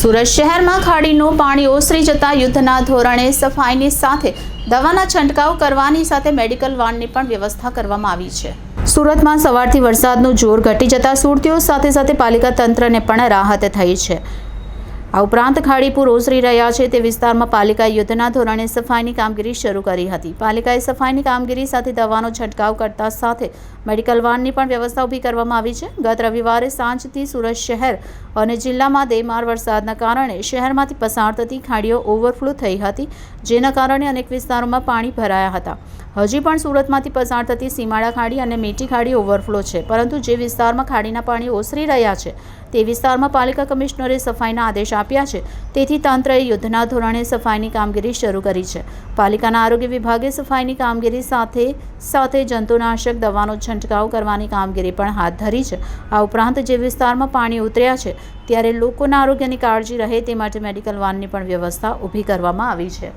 સુરત શહેરમાં ખાડીનું પાણી ઓસરી જતા યુદ્ધના ધોરણે સફાઈની સાથે દવાના છંટકાવ કરવાની સાથે મેડિકલ વાનની પણ વ્યવસ્થા કરવામાં આવી છે. સુરતમાં સવારથી વરસાદનું જોર ઘટી જતા સુરતીઓ સાથે સાથે પાલિકા તંત્રને પણ રાહત થઈ છે. આ ઉપરાંત ખાડીપુર ઓસરી રહ્યા છે તે વિસ્તારમાં પાલિકાએ યુદ્ધના ધોરણે સફાઈની કામગીરી શરૂ કરી હતી. પાલિકાએ સફાઈની કામગીરી સાથે દવાનો છંટકાવ કરતા સાથે મેડિકલ વાનની પણ વ્યવસ્થા ઊભી કરવામાં આવી છે. ગત રવિવારે સાંજથી સુરત શહેર અને જિલ્લામાં દેમાર વરસાદના કારણે શહેરમાંથી પસાર થતી ખાડીઓ ઓવરફ્લો થઈ હતી, જેના કારણે અનેક વિસ્તારોમાં પાણી ભરાયા હતા. હજી પણ સુરતમાંથી પસાર થતી સીમાડા ખાડી અને મીઠી ખાડી ઓવરફ્લો છે, પરંતુ જે વિસ્તારમાં ખાડીના પાણી ઓસરી રહ્યા છે, તે વિસ્તારમાં પાલિકા કમિશનરે સફાઈના આદેશ આપ્યા છે. તેથી તંત્રએ યુદ્ધના ધોરણે સફાઈની કામગીરી શરૂ કરી છે. પાલિકાના આરોગ્ય વિભાગે સફાઈની કામગીરી સાથે સાથે જંતુનાશક દવાનો છંટકાવ કરવાની કામગીરી પણ હાથ ધરી છે. આ ઉપરાંત જે વિસ્તારમાં પાણી ઉતર્યા છે, ત્યારે લોકોના આરોગ્યની કાળજી રહે તે માટે મેડિકલ વાનની પણ વ્યવસ્થા ઊભી કરવામાં આવી છે.